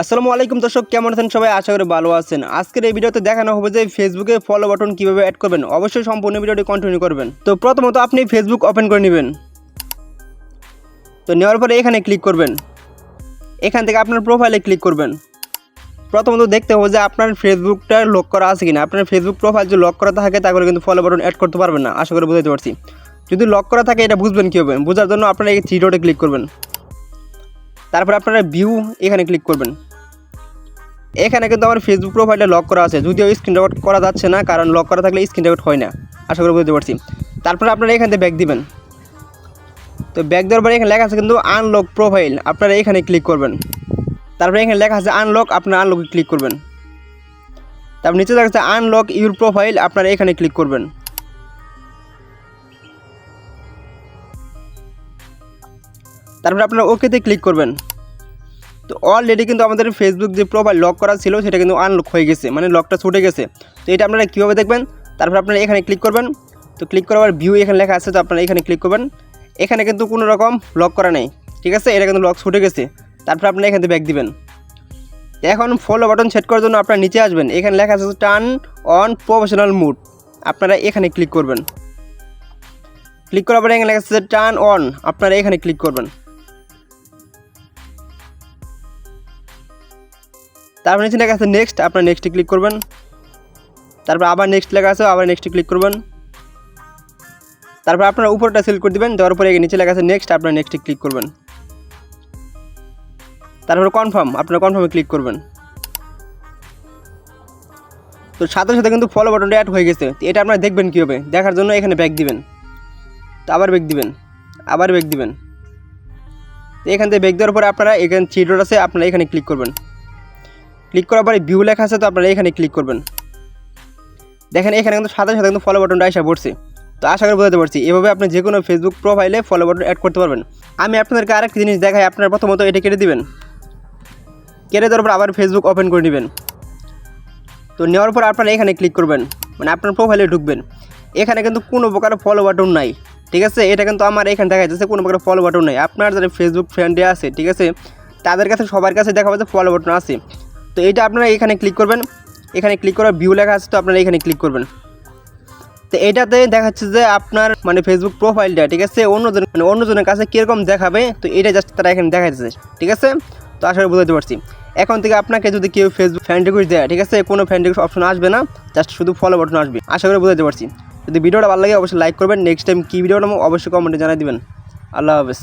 আসসালামু আলাইকুম দর্শক, কেমন আছেন সবাই? আশা করি ভালো আছেন। আজকের এই ভিডিওতে দেখানো হবে যে ফেসবুকে ফলো বাটন কীভাবে অ্যাড করবেন। অবশ্যই সম্পূর্ণ ভিডিওটি কন্টিনিউ করবেন। তো প্রথমত আপনি ফেসবুক ওপেন করে নেবেন। তো নেওয়ার পরে এখানে ক্লিক করবেন। এখান থেকে আপনার প্রোফাইলে ক্লিক করবেন। প্রথমত দেখতে হবে যে আপনার ফেসবুকটা লক করা আছে কিনা। আপনার ফেসবুক প্রোফাইল যদি লক করা থাকে, তাহলে কিন্তু ফলো বাটন অ্যাড করতে পারবেন না। আশা করি বুঝতে পারছি। যদি লক করা থাকে, এটা বুঝবেন কী হবে বোঝার জন্য আপনারা এই থ্রি ডটে ক্লিক করবেন। তারপর আপনারা ভিউ এখানে ক্লিক করবেন। এখানে কিন্তু আমার ফেসবুক প্রোফাইলটা লক করা আছে। যদিও স্ক্রিন রেকর্ড করা যাচ্ছে না, কারণ লক করা থাকলে স্ক্রিন রেকর্ড হয় না। আশা করি বুঝতে পারছি। তারপরে আপনারা এখান থেকে ব্যাক দিবেন। তো ব্যাক দেওয়ার পরে এখানে লেখা আছে কিন্তু আনলক প্রোফাইল আপনারা এখানে ক্লিক করবেন। তারপরে এখানে লেখা আছে আনলক আপনারা আনলকে ক্লিক করবেন। তারপর নিচে দেখা যাচ্ছে আনলক ইউর প্রোফাইল আপনারা এখানে ক্লিক করবেন। তারপরে আপনারা ওকেতে ক্লিক করবেন। তো অলরেডি কিন্তু আমাদের ফেসবুক যে প্রোফাইল লক করা ছিল, সেটা কিন্তু আনলক হয়ে গেছে মানে লকটা ছুটে গেছে। তো এটা আপনারা কীভাবে দেখবেন? তারপর আপনারা এখানে ক্লিক করবেন। তো ক্লিক করার ভিউ এখানে লেখা আছে, তো আপনারা এখানে ক্লিক করবেন। এখানে কিন্তু কোনো রকম লক করা নেই, ঠিক আছে? এটা কিন্তু লক ছুটে গেছে। তারপর আপনারা এখান থেকে ব্যাক দিবেন। এখন ফলো বাটন সেট করার জন্য আপনারা নিচে আসবেন। এখানে লেখা আছে টার্ন অন প্রফেশনাল মুড আপনারা এখানে ক্লিক করবেন। ক্লিক করার পরে এখানে লেখা আছে টার্ন অন আপনারা এখানে ক্লিক করবেন। তারপর নিচে লেখা আছে নেক্সট আপনার নেক্সটে ক্লিক করবেন। তারপর আবার নেক্সট লেখা আছে, আবার নেক্সটে ক্লিক করবেন। তারপর আপনার উপরটা সিলেক্ট করে দেবেন, দেওয়ার পরে নিচে লেখা আছে নেক্সট আপনার নেক্সটে ক্লিক করবেন। তারপর কনফার্ম আপনার কনফার্মে ক্লিক করবেন। তো সাথে সাথে কিন্তু ফলো বাটনটা অ্যাড হয়ে গেছে। তো এটা আপনারা দেখবেন কীভাবে? দেখার জন্য এখানে ব্যাক দিবেন। তো আবার ব্যাক দিবেন, আবার ব্যাক দিবেন। এখান থেকে ব্যাক দেওয়ার পরে আপনারা এখানে থ্রি ডট আছে, আপনারা এখানে ক্লিক করবেন। ক্লিক করার পরে ভিউ লেখা আছে, তো আপনারা এখানে ক্লিক করবেন। দেখেন, এখানে কিন্তু সাথে সাথে কিন্তু ফলো বাটনটা আসা পড়ছে। তো আশা করি বোঝাতে পারছি। এভাবে আপনি যে কোনো ফেসবুক প্রোফাইলে ফলো বাটন অ্যাড করতে পারবেন। আমি আপনাদেরকে আরেকটা জিনিস দেখাই, আপনারা প্রথমত এটা কেটে দিবেন। কেটে দেওয়ার পর আবার ফেসবুক ওপেন করে নেবেন। তো নেওয়ার পর আপনারা এখানে ক্লিক করবেন। মানে আপনার প্রোফাইলে ঢুকবেন। এখানে কিন্তু কোনো প্রকার ফলো বাটন নাই, ঠিক আছে? এটা কিন্তু আমার এখানে দেখা যাচ্ছে কোনো প্রকার ফলো বাটন নাই। আপনার যারা ফেসবুক ফ্রেন্ডে আছে, ঠিক আছে? তাদের কাছে সবার কাছে দেখা যাচ্ছে ফলো বাটন আছে। তো এটা আপনারা এখানে ক্লিক করবেন। এখানে ক্লিক করার ভিউ লেখা আছে, তো আপনারা এখানে ক্লিক করবেন। তো এটাতে দেখাচ্ছে যে আপনার মানে ফেসবুক প্রোফাইলটা ঠিক আছে? অন্যজন মানে অন্যজনের কাছে কীরকম দেখাবে, তো এটা জাস্ট তারা এখানে দেখাচ্ছে ঠিক আছে? তো আসলে বুঝতে পারছি। এখন থেকে আপনাকে যদি কেউ ফেসবুক ফ্যান রিকোয়েস্ট দেয়, ঠিক আছে? কোনো ফ্যান রিকোয়েস্ট অপশন আসবে না জাস্ট শুধু ফলো বাটন আসবে। আশা করি বুঝতে পারছি। যদি ভিডিওটা ভালো লাগে, অবশ্যই লাইক করবেন। নেক্সট টাইম কী ভিডিওটা অবশ্যই কমেন্টে জানাই দিবেন। আল্লাহ হাফেজ।